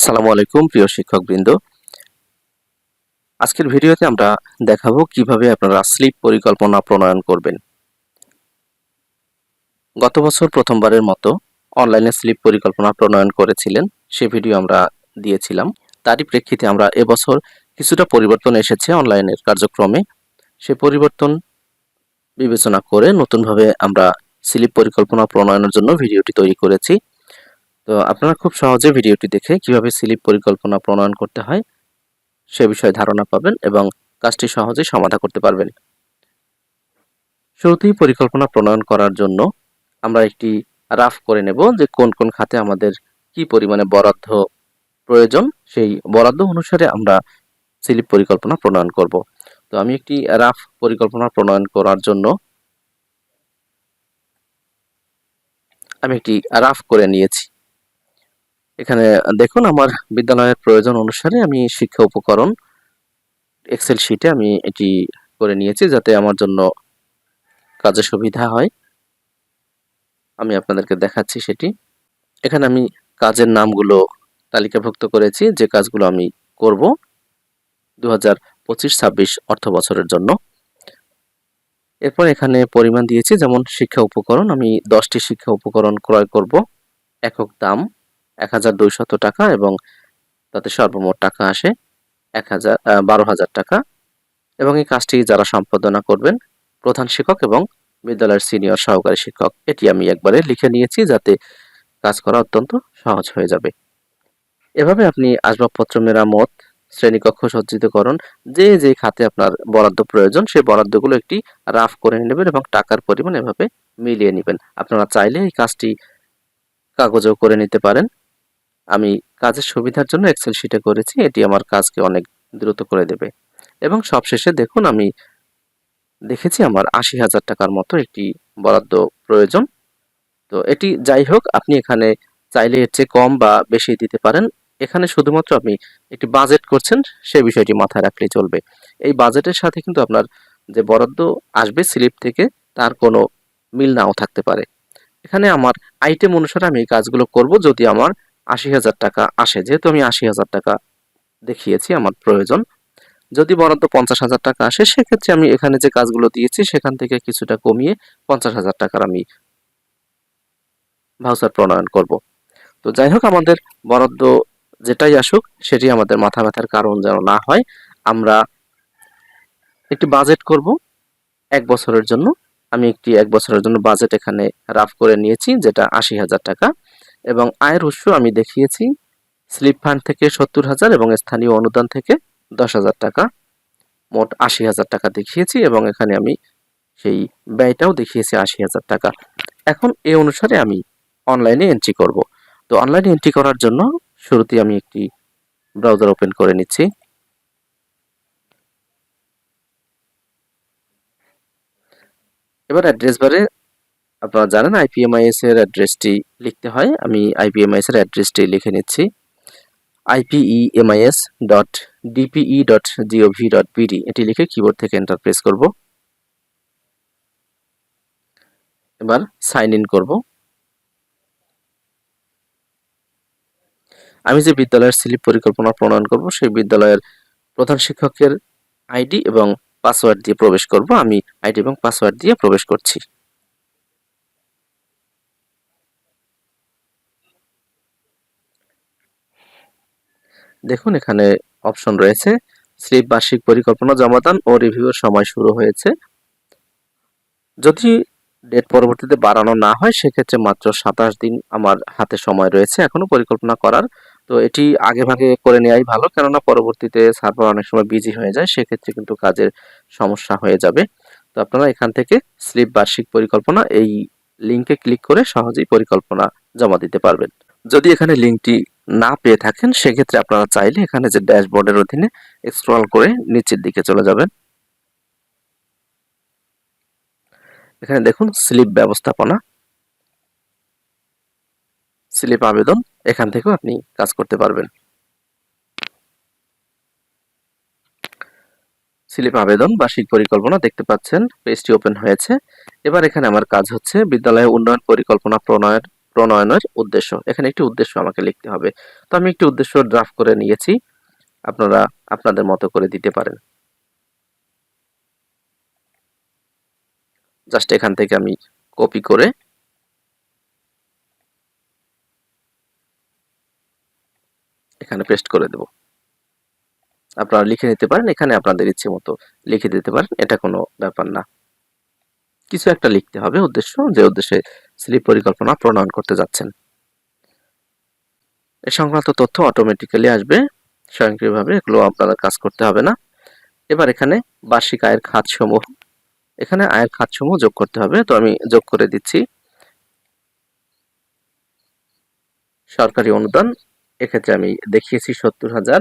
আসসালামু আলাইকুম, প্রিয় শিক্ষকবৃন্দ। আজকের ভিডিওতে আমরা দেখাবো কীভাবে আপনারা স্লিপ পরিকল্পনা প্রণয়ন করবেন। গত বছর প্রথমবারের মতো অনলাইনে স্লিপ পরিকল্পনা প্রণয়ন করেছিলেন, সে ভিডিও আমরা দিয়েছিলাম। তারই প্রেক্ষিতে আমরা এবছর কিছুটা পরিবর্তন এসেছে অনলাইনের কার্যক্রমে। সে পরিবর্তন বিবেচনা করে নতুনভাবে আমরা স্লিপ পরিকল্পনা প্রণয়নের জন্য ভিডিওটি তৈরি করেছি। তো আপনারা খুব সহজে ভিডিওটি দেখে কীভাবে স্লিপ পরিকল্পনা প্রণয়ন করতে হয় সে বিষয়ে ধারণা পাবেন এবং কাজটি সহজেই সমাধা করতে পারবেন। শুরুতেই পরিকল্পনা প্রণয়ন করার জন্য আমরা একটি রাফ করে নেব যে কোন কোন খাতে আমাদের কি পরিমাণে বরাদ্দ প্রয়োজন, সেই বরাদ্দ অনুসারে আমরা স্লিপ পরিকল্পনা প্রণয়ন করব। তো আমি একটি রাফ পরিকল্পনা প্রণয়ন করার জন্য আমি একটি রাফ করে নিয়েছি। এখানে দেখুন, আমার বিদ্যালয়ের প্রয়োজন অনুসারে আমি শিক্ষা উপকরণ এক্সেল শিটে আমি এটি করে নিয়েছি যাতে আমার জন্য কাজে সুবিধা হয়। আমি আপনাদেরকে দেখাচ্ছি সেটি। এখানে আমি কাজের নামগুলো তালিকাভুক্ত করেছি, যে কাজগুলো আমি করব দু হাজার পঁচিশ ছাব্বিশ অর্থ বছরের জন্য। এরপর এখানে পরিমাণ দিয়েছি, যেমন শিক্ষা উপকরণ, আমি দশটি শিক্ষা উপকরণ ক্রয় করব, একক দাম। এক হাজার দুইশত টাকা এবং তাতে সর্বমোট টাকা আসে এক হাজার বারো হাজার টাকা। এবং এই কাজটি যারা সম্পাদনা করবেন, প্রধান শিক্ষক এবং বিদ্যালয়ের সিনিয়র সহকারী শিক্ষক, এটি আমি একবারে লিখে নিয়েছি যাতে কাজ করা অত্যন্ত সহজ হয়ে যাবে। এভাবে আপনি আসবাবপত্র, মেরামত, শ্রেণীকক্ষ সজ্জিতকরণ, যে যে খাতে আপনার বরাদ্দ প্রয়োজন সেই বরাদ্দগুলো একটি রাফ করে নেবেন এবং টাকার পরিমাণ এভাবে মিলিয়ে নেবেন। আপনারা চাইলে এই কাজটি কাগজেও করে নিতে পারেন। আমি কাজের সুবিধার জন্য এক্সেল শিটে করেছি, এটি আমার কাজকে অনেক দ্রুত করে দেবে। এবং সবশেষে দেখুন, আমি দেখেছি আমার আশি হাজার টাকার মতো একটি বরাদ্দ প্রয়োজন। তো এটি যাই হোক, আপনি এখানে চাইলে এর চেয়ে কম বা বেশি দিতে পারেন। এখানে শুধুমাত্র আপনি একটি বাজেট করছেন, সে বিষয়টি মাথায় রাখলেই চলবে। এই বাজেটের সাথে কিন্তু আপনার যে বরাদ্দ আসবে স্লিপ থেকে, তার কোনো মিল নাও থাকতে পারে। এখানে আমার আইটেম অনুসারে আমি এই কাজগুলো করব। যদি আমার আশি হাজার টাকা আসে। যেহেতু আমি আশি হাজার টাকা দেখিয়েছি আমার প্রয়োজন, যদি বরাদ্দ পঞ্চাশ হাজার টাকা আসে, সেক্ষেত্রে আমি এখানে যে কাজগুলো দিয়েছি, সেখান থেকে কিছুটা কমিয়ে পঞ্চাশ হাজার টাকার আমি ভাউচার প্রণয়ন করব। তো যাই হোক, আমাদের বরাদ্দ যেটাই আসুক, সেটি আমাদের মাথা ব্যথার কারণ যেন না হয়। আমরা একটি বাজেট করব এক বছরের জন্য। আমি একটি এক বছরের জন্য বাজেট এখানে রাফ করে নিয়েছি, যেটা আশি হাজার টাকা। এবং আয়ের উৎস আমি দেখিয়েছি, স্লিপ ফান্ড থেকে সত্তর হাজার এবং স্থানীয় অনুদান থেকে দশ হাজার টাকা। মোট আশি হাজার টাকা দেখিয়েছি এবং এখানে আমি সেই ব্যয়টাও দেখিয়েছি আশি হাজার টাকা। এখন এ অনুসারে আমি অনলাইনে এন্ট্রি করব। তো অনলাইনে এন্ট্রি করার জন্য শুরুতে আমি একটি ব্রাউজার ওপেন করে নিচ্ছি। এবার অ্যাড্রেস বারে আপনারা জানেন আইপিএমআইএস এর অ্যাড্রেসটি লিখতে হয়। আমি আইপিএমআইএস এর অ্যাড্রেসটি লিখে নিচ্ছি। IPEMIS dot DPE dot GOV dot BD এটি লিখে কিবোর্ড থেকে এন্টার প্রেস করব। এবার সাইন ইন করব। আমি যে বিদ্যালয়ের স্লিপ পরিকল্পনা প্রণয়ন করব, সেই বিদ্যালয়ের প্রধান শিক্ষকের আইডি এবং পাসওয়ার্ড দিয়ে প্রবেশ করব। আমি আইডি এবং পাসওয়ার্ড দিয়ে প্রবেশ করছি। দেখুন, এখানে অপশন রয়েছে, স্লিপ বার্ষিক পরিকল্পনা, জমাদান ও রিভিউয়ের সময় শুরু হয়েছে। যদি ডেট পরবর্তীতে বাড়ানো না হয়, সেক্ষেত্রে মাত্র সাতাশ দিন আমার হাতে সময় রয়েছে এখনও পরিকল্পনা করার। তো এটি আগে ভাগে করে নেওয়াই ভালো, কেননা পরবর্তীতে সার্ভার অনেক সময় বিজি হয়ে যায়, সেক্ষেত্রে কিন্তু কাজের সমস্যা হয়ে যাবে। তো আপনারা এখান থেকে স্লিপ বার্ষিক পরিকল্পনা, এই লিঙ্কে ক্লিক করে সহজেই পরিকল্পনা জমা দিতে পারবেন। যদি এখানে লিঙ্কটি না পেয়ে থাকেন, সেক্ষেত্রে আপনারা চাইলে এখানে যে ড্যাশবোর্ডের অধীনে স্ক্রল করে নিচের দিকে চলে যাবেন। এখানে দেখুন, স্লিপ ব্যবস্থাপনা, স্লিপ আবেদন, এখান থেকেও আপনি কাজ করতে পারবেন। স্লিপ আবেদন, বার্ষিক পরিকল্পনা দেখতে পাচ্ছেন, পেজটি ওপেন হয়েছে। এবার এখানে আমার কাজ হচ্ছে বিদ্যালয়ে উন্নয়ন পরিকল্পনা প্রণয়ন। প্রণয়নের উদ্দেশ্য। এখানে একটি উদ্দেশ্য আমাকে লিখতে হবে। তো আমি একটি উদ্দেশ্য ড্রাফট করে নিয়েছি। আপনারা আপনাদের মতো করে দিতে পারেন। জাস্ট এখান থেকে আমি কপি করে এখানে পেস্ট করে দেব। আপনারা লিখে নিতে পারেন, এখানে আপনাদের ইচ্ছে মতো লিখে দিতে পারেন, এটা কোনো ব্যাপার না। কিছু একটা লিখতে হবে উদ্দেশ্য, যে উদ্দেশ্যে স্লিপ পরিকল্পনা প্রণয়ন করতে যাচ্ছেন। এ সংক্রান্ত তথ্য অটোমেটিক্যালি আসবে। স্বয়ংক্রিয়ভাবে এগুলো আপনাদের কাজ করতে হবে না। এবার এখানে বার্ষিক আয়ের খাতসমূহ। এখানে আয়ের খাতসমূহ যোগ করতে হবে। তো আমি যোগ করে দিচ্ছি। সরকারি অনুদান, এক্ষেত্রে আমি দেখিয়েছি সত্তর হাজার।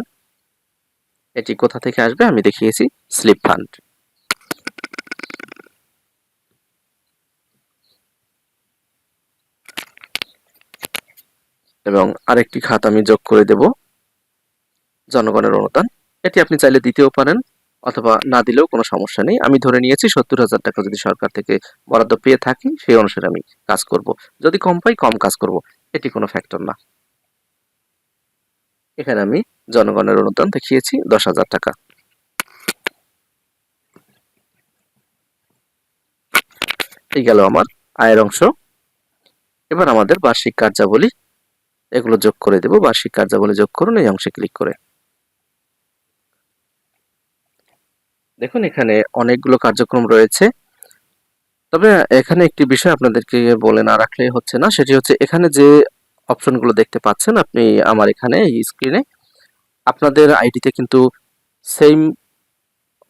এটি কোথা থেকে আসবে? আমি দেখিয়েছি স্লিপ ফান্ড এবং আরেকটি খাত আমি যোগ করে দেব জনগণের অনুদান। এটি আপনি চাইলে দিতেও পারেন অথবা না দিলেও কোনো সমস্যা নেই। আমি ধরে নিয়েছি সত্তর হাজার টাকা যদি সরকার থেকে বরাদ্দ পেয়ে থাকি, সেই অনুসারে আমি কাজ করব। যদি কম পাই, কম কাজ করব। এটি কোনো ফ্যাক্টর না। এখানে আমি জনগণের অনুদান দেখিয়েছি, দশ হাজার টাকা। এই গেল আমার আয়ের অংশ। এবার আমাদের বার্ষিক কার্যাবলী এগুলো যোগ করে দেব। বার্ষিক কার্যাবলী যোগ করুন, এই অংশে ক্লিক করে। দেখুন, এখানে অনেকগুলো কার্যক্রম রয়েছে। তবে এখানে একটি বিষয় আপনাদেরকে বলে না রাখলে হচ্ছে না, সেটি হচ্ছে এখানে যে অপশনগুলো দেখতে পাচ্ছেন আপনি আমার এখানে, এই স্ক্রিনে আপনাদের আইডিতে কিন্তু সেম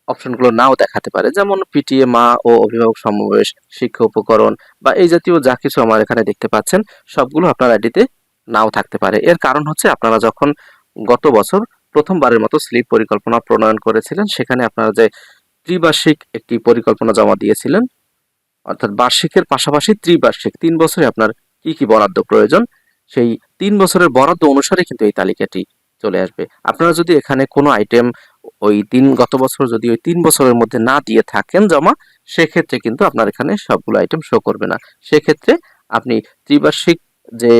অপশনগুলো নাও দেখাতে পারে। যেমন পিটিএ মা ও অভিভাবক সমাবেশ, শিক্ষা উপকরণ বা এই জাতীয় যা কিছু আমার এখানে দেখতে পাচ্ছেন, সবগুলো আপনার আইডিতে নাও থাকতে পারে। এর কারণ হচ্ছে আপনারা যখন গত বছর প্রথমবারের মতো স্লিপ পরিকল্পনা প্রণয়ন করেছিলেন, সেখানে আপনারা যে ত্রিবার্ষিক একটি পরিকল্পনা জমা দিয়েছিলেন, অর্থাৎ বার্ষিকের পাশাপাশি ত্রিবার্ষিক, তিন বছরে আপনার কি কি বরাদ্দ প্রয়োজন, সেই তিন বছরের বরাদ্দ অনুসারে কিন্তু এই তালিকাটি চলে আসবে। আপনারা যদি এখানে কোনো আইটেম ওই তিন, গত বছর যদি ওই তিন বছরের মধ্যে না দিয়ে থাকেন জমা, সেক্ষেত্রে কিন্তু আপনার এখানে সবগুলো আইটেম শো করবে না। সেক্ষেত্রে আপনি ত্রিবার্ষিক যে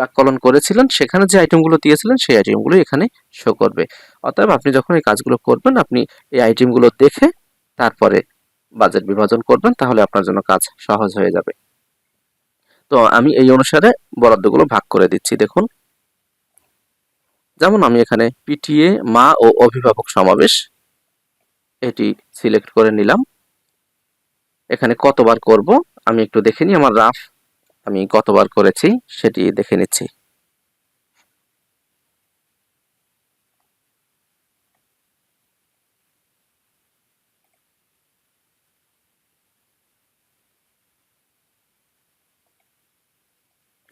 প্রাককলন করেছিলেন, সেখানে যে আইটেমগুলো দিয়েছিলেন, সেই আইটেমগুলো এখানে শো করবে। অতএব আপনি যখন এই কাজগুলো করবেন, আপনি এই আইটেমগুলো দেখে তারপরে বাজেট বিভাজন করবেন, তাহলে আপনার জন্য কাজ সহজ হয়ে যাবে। তো আমি এই অনুসারে বরাদ্দগুলো ভাগ করে দিচ্ছি, দেখুন। যেমন আমি এখানে পিটিএ মা ও অভিভাবক সমাবেশ, এটি সিলেক্ট করে নিলাম। এখানে কতবার করব, আমি একটু দেখে নিই, আমার রাফ আমি কতবার করেছি সেটি দেখে নিচ্ছি।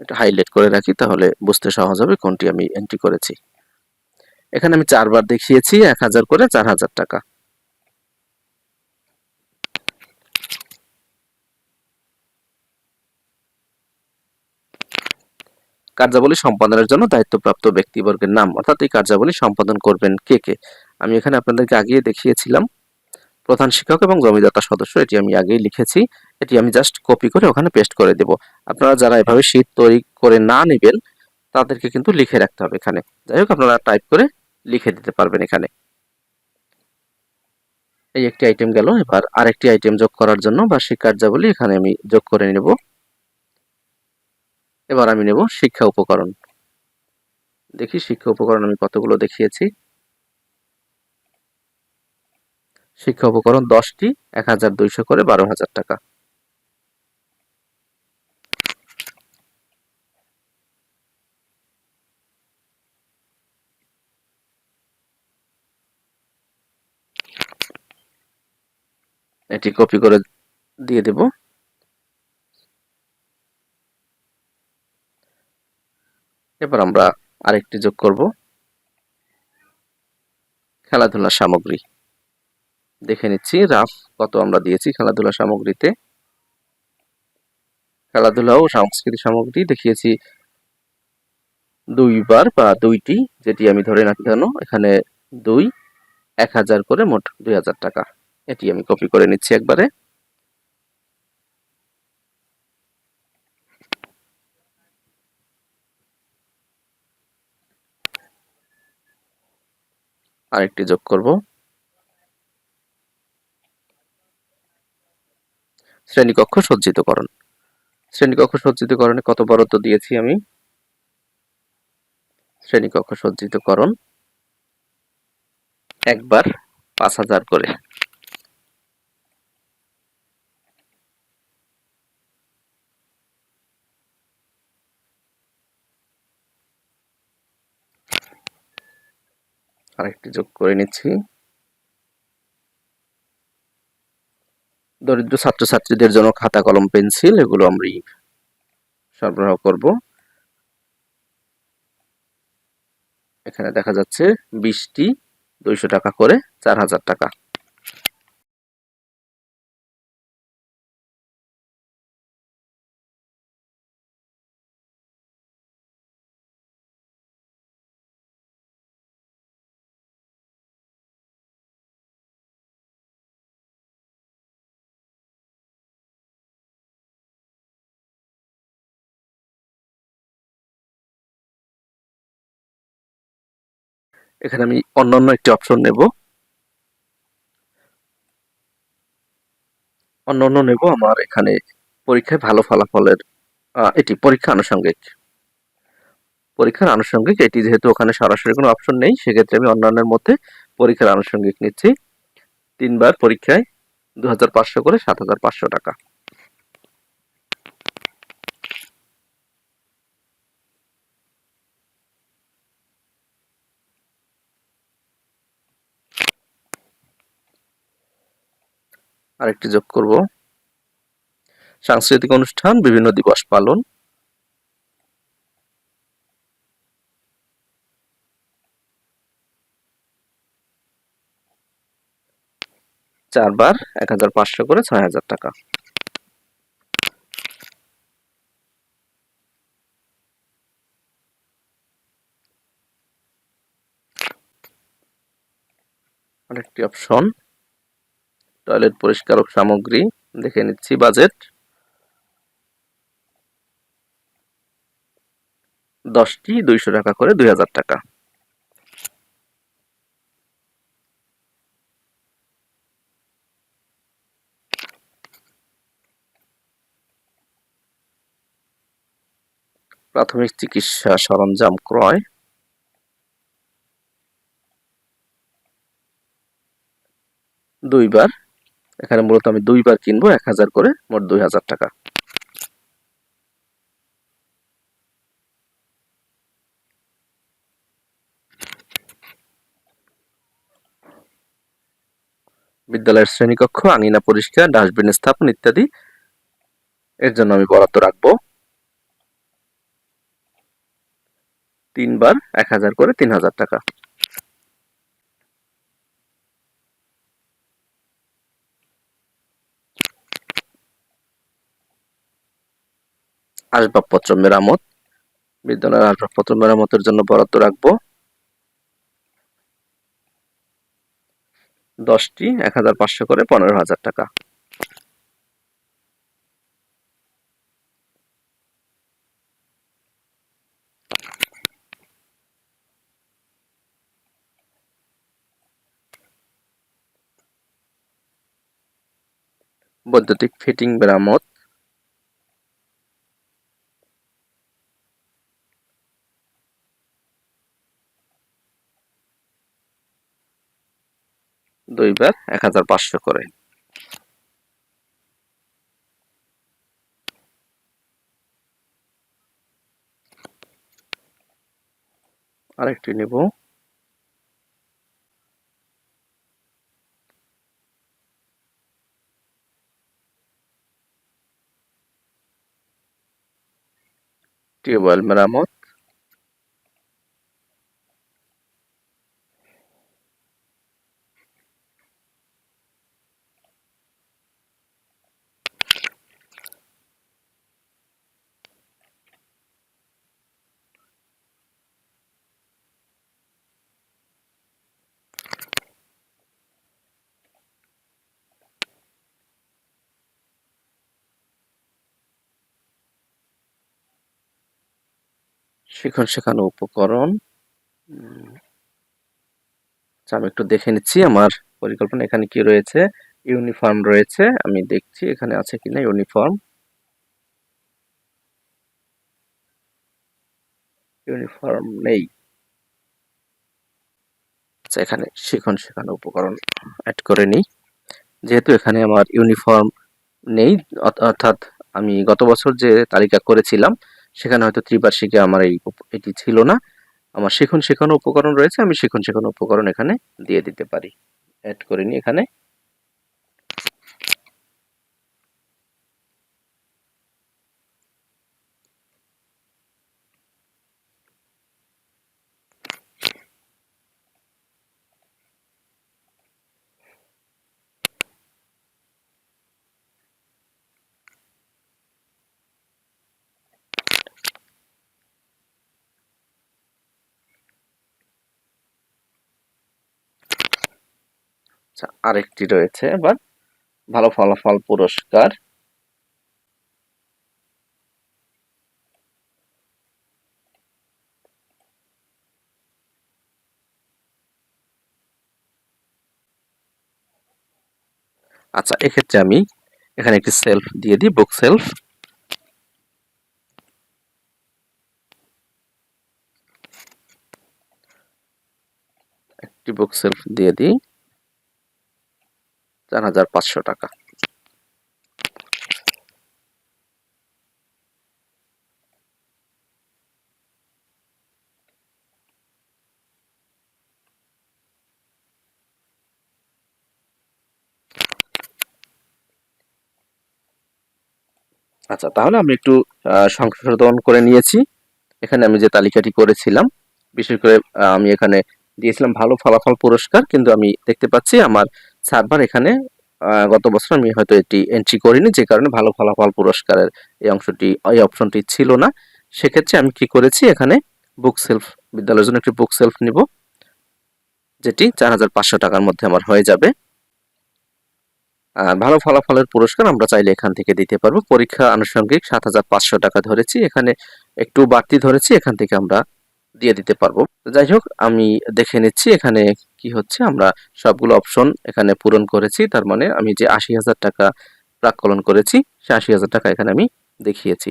এটা হাইলাইট করে রাখি, তাহলে বুঝতে সহজ হবে কোনটি আমি এন্ট্রি করেছি। এখানে আমি চারবার দেখিয়েছি, এক হাজার করে চার হাজার টাকা। কার্যাবলী সম্পাদনের জন্য দায়িত্বপ্রাপ্ত ব্যক্তিবর্গের নাম, অর্থাৎ এই কার্যাবলী সম্পাদন করবেন কে কে? আমি এখানে আপনাদেরকে আগিয়ে দেখিয়েছিলাম। প্রধান শিক্ষক এবং জমিদাতা সদস্য, এটি আমি আগেই লিখেছি। এটি আমি জাস্ট কপি করে ওখানে পেস্ট করে দেব। আপনারা যারা এভাবে শীট তৈরি করে না নেবেন, তাদেরকে কিন্তু লিখে রাখতে হবে এখানে। যাই হোক, আপনারা টাইপ করে লিখে দিতে পারবেন এখানে। এই একটি আইটেম গেল। এবার আরেকটি আইটেম যোগ করার জন্য বার্ষিক কার্যাবলী এখানে আমি যোগ করে নেব। এবার আমি নেব শিক্ষা উপকরণ। দেখি শিক্ষা উপকরণ আমি কতগুলো দেখিয়েছি। শিক্ষা উপকরণ দশটি, এক হাজার দুইশো করে বারো হাজার টাকা। এটি কপি করে দিয়ে দেব। এবার আমরা আরেকটি যোগ করব। খেলাধুলার সামগ্রী। দেখে নিচ্ছি, রাফ কত আমরা দিয়েছি খেলাধুলা সামগ্রীতে। খেলাধুলা ও সাংস্কৃতিক সামগ্রী দেখিয়েছি দুইবার বা দুইটি, যেটি আমি ধরে রাখি কেন? এখানে দুই, এক হাজার করে মোট দুই হাজার টাকা। এটি আমি কপি করে নিচ্ছি একবারে। আরেকটি যোগ করব। শ্রেণীকক্ষ সজ্জিতকরণ। শ্রেণীকক্ষ সজ্জিতকরণে কত বরাদ্দ দিয়েছি আমি? শ্রেণীকক্ষ সজ্জিতকরণ একবার পাঁচ হাজার করে। আরেকটি যোগ করে নিচ্ছি। দরিদ্র ছাত্রছাত্রীদের জন্য খাতা, কলম, পেন্সিল, এগুলো আমরা সরবরাহ করব। এখানে দেখা যাচ্ছে বিশটি, দুইশো টাকা করে, চার হাজার টাকা। এখানে আমি অন্যান্য একটি অপশন নেব। অন্যান্য নেব আমার এখানে পরীক্ষায় ভালো ফলাফলের এটি পরীক্ষা আনুষঙ্গিক। পরীক্ষার আনুষঙ্গিক, এটি যেহেতু ওখানে সরাসরি কোনো অপশন নেই, সেক্ষেত্রে আমি অন্যান্যের মধ্যে পরীক্ষার আনুষঙ্গিক নিচ্ছি। তিনবার পরীক্ষায় দু হাজার পাঁচশো করে সাত হাজার পাঁচশো টাকা। আরেকটি যোগ করব। সাংস্কৃতিক অনুষ্ঠান, বিভিন্ন দিবস পালন। চারবার এক হাজার পাঁচশো করে ছয় হাজার টাকা। আরেকটি অপশন। টয়লেট পরিষ্কারক সামগ্রী, দেখে নিচ্ছি বাজেট। দশটি দুইশো টাকা করে দুই হাজার টাকা। প্রাথমিক চিকিৎসা সরঞ্জাম ক্রয়। দুইবার এখানে মূলত আমি দুইবার কিনবো, এক হাজার করে মোট দুই হাজার টাকা। বিদ্যালয়ের শ্রেণীকক্ষ, আঙিনা পরিষ্কার, ডাস্টবিন স্থাপন ইত্যাদি এর জন্য আমি বরাদ্দ রাখব। তিনবার এক হাজার করে তিন হাজার টাকা। আসবাবপত্র মেরামত, বিদ্যালয়ের আসবাবপত্র মেরামতের জন্য বরাদ্দ রাখব। দশটি, এক হাজার পাঁচশো করে পনেরো হাজার টাকা। বৈদ্যুতিক ফিটিং মেরামত দুইবার এক হাজার পাঁচশো করে। আরেকটি নেব। টিউবওয়েল মেরামত। শিখন শেখানো উপকরণ। আচ্ছা আমি একটু দেখে নিচ্ছি আমার পরিকল্পনা, এখানে কি রয়েছে? ইউনিফর্ম রয়েছে, আমি দেখছি এখানে আছে কিনা ইউনিফর্ম। ইউনিফর্ম নেই। আচ্ছা এখানে শিখন শেখানো উপকরণ অ্যাড করে নিই। যেহেতু এখানে আমার ইউনিফর্ম নেই, অর্থাৎ আমি গত বছর যে তালিকা করেছিলাম সেখানে হয়তো ত্রিবার্ষিকে আমার এই এটি ছিল না। আমার শিখন, শেখানো উপকরণ রয়েছে, আমি শিখন, শেখানো উপকরণ এখানে দিয়ে দিতে পারি। অ্যাড করিনি এখানে। আচ্ছা আরেকটি রয়েছে, এবার ভালো ফলাফল পুরস্কার। আচ্ছা এক্ষেত্রে আমি এখানে একটি সেলফ দিয়ে দিই বুক সেলফ একটি বুক সেলফ দিয়ে দিই। চার হাজার পাঁচশো টাকা। আচ্ছা তাহলে আমি একটু সংশোধন করে নিয়েছি। এখানে আমি যে তালিকাটি করেছিলাম, বিশেষ করে আমি এখানে দিয়েছিলাম ভালো ফলাফল পুরস্কার, কিন্তু আমি দেখতে পাচ্ছি আমার সার্ভার এখানে গত বছর আমি হয়তো এটি এন্ট্রি করিনি, যে কারণে ভালো ফলাফল পুরস্কারের এই অংশটি, এই অপশনটি ছিল না। সেক্ষেত্রে আমি কি করেছি, এখানে বুক সেলফ বিদ্যালয়ের জন্য একটি বুক সেলফ নিব, যেটি চার হাজার পাঁচশো টাকার মধ্যে আমার হয়ে যাবে। ভালো ফলাফলের পুরস্কার আমরা চাইলে এখান থেকে দিতে পারব। পরীক্ষা আনুষঙ্গিক সাত হাজার পাঁচশো টাকা ধরেছি, এখানে একটু বাড়তি ধরেছি, এখান থেকে আমরা দিয়ে দিতে পারব। যাই হোক, আমি দেখে নিচ্ছি, এখানে কি হচ্ছে? আমরা সবগুলো অপশন এখানে পূরণ করেছি। তার মানে আমি যে আশি হাজার টাকা প্রাকলন করেছি, সে আশি হাজার টাকা এখানে আমি দেখিয়েছি।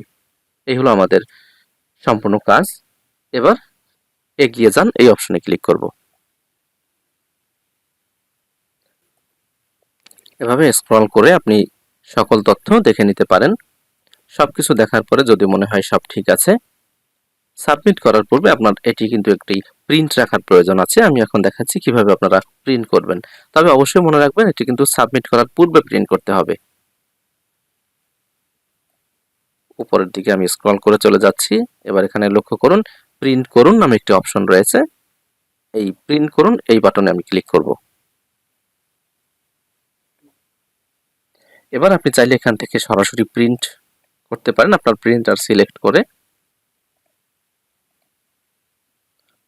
এই হলো আমাদের সম্পূর্ণ কাজ। এবার এগিয়ে যান, এই অপশনে ক্লিক করব। এভাবে স্ক্রল করে আপনি সকল তথ্য দেখে নিতে পারেন। সবকিছু দেখার পরে যদি মনে হয় সব ঠিক আছে সাবমিট করার পূর্বে আপনার এটি কিন্তু একটি প্রিন্ট রাখার প্রয়োজন আছে। আমি এখন দেখাচ্ছি কীভাবে আপনারা প্রিন্ট করবেন। তবে অবশ্যই মনে রাখবেন, এটি কিন্তু সাবমিট করার পূর্বে প্রিন্ট করতে হবে। উপরের দিকে আমি স্ক্রল করে চলে যাচ্ছি। এবার এখানে লক্ষ্য করুন, প্রিন্ট করুন নামে একটি অপশন রয়েছে। এই প্রিন্ট করুন, এই বাটনে আমি ক্লিক করব। এবার আপনি চাইলে এখান থেকে সরাসরি প্রিন্ট করতে পারেন। আপনার প্রিন্টার সিলেক্ট করে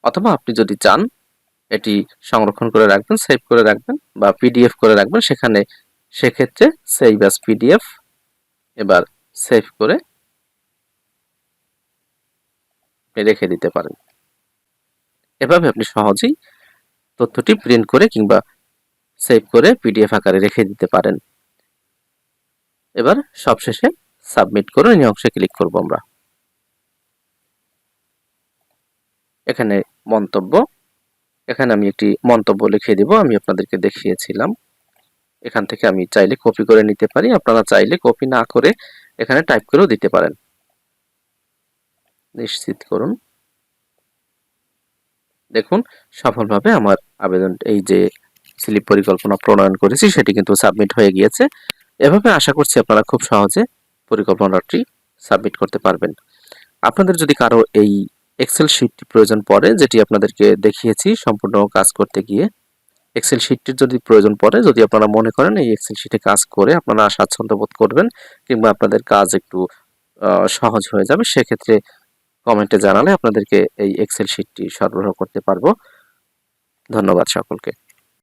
অথবা আপনি যদি চান, এটি সংরক্ষণ করে রাখবেন সেভ করে রাখবেন বা পিডিএফ করে রাখবেন, সেখানে সেক্ষেত্রে সেভ অ্যাজ পিডিএফ এবার সেভ করে রেখে দিতে পারেন। এভাবে আপনি সহজেই তথ্যটি প্রিন্ট করে কিংবা সেভ করে পিডিএফ আকারে রেখে দিতে পারেন। এবার সবশেষে সাবমিট করুন এই অংশে ক্লিক করব আমরা। এখানে মন্তব্য। এখানে আমি একটি মন্তব্য লিখে দিব, আমি আপনাদেরকে দেখিয়েছিলাম। এখান থেকে আমি চাইলে কপি করে নিতে পারি, আপনারা চাইলে কপি না করে এখানে টাইপ করেও দিতে পারেন। নিশ্চিত করুন। দেখুন, সফলভাবে আমার আবেদন, এই যে স্লিপ পরিকল্পনা প্রণয়ন করেছি, সেটি কিন্তু সাবমিট হয়ে গিয়েছে। এভাবে আশা করছি আপনারা খুব সহজে পরিকল্পনাটি সাবমিট করতে পারবেন। আপনাদের যদি কারও এই এক্সেল শিটটি প্রয়োজন পড়ে, যেটি আপনাদেরকে দেখিয়েছি সম্পূর্ণ কাজ করতে গিয়ে। এক্সেল শিটটির যদি প্রয়োজন পড়ে, যদি আপনারা মনে করেন এই এক্সেল শিটে কাজ করে আপনারা স্বাচ্ছন্দ্য বোধ করবেন কিংবা আপনাদের কাজ একটু সহজ হয়ে যাবে, সেক্ষেত্রে কমেন্টে জানালে আপনাদেরকে এই এক্সেল শিটটি সরবরাহ করতে পারব। ধন্যবাদ সকলকে।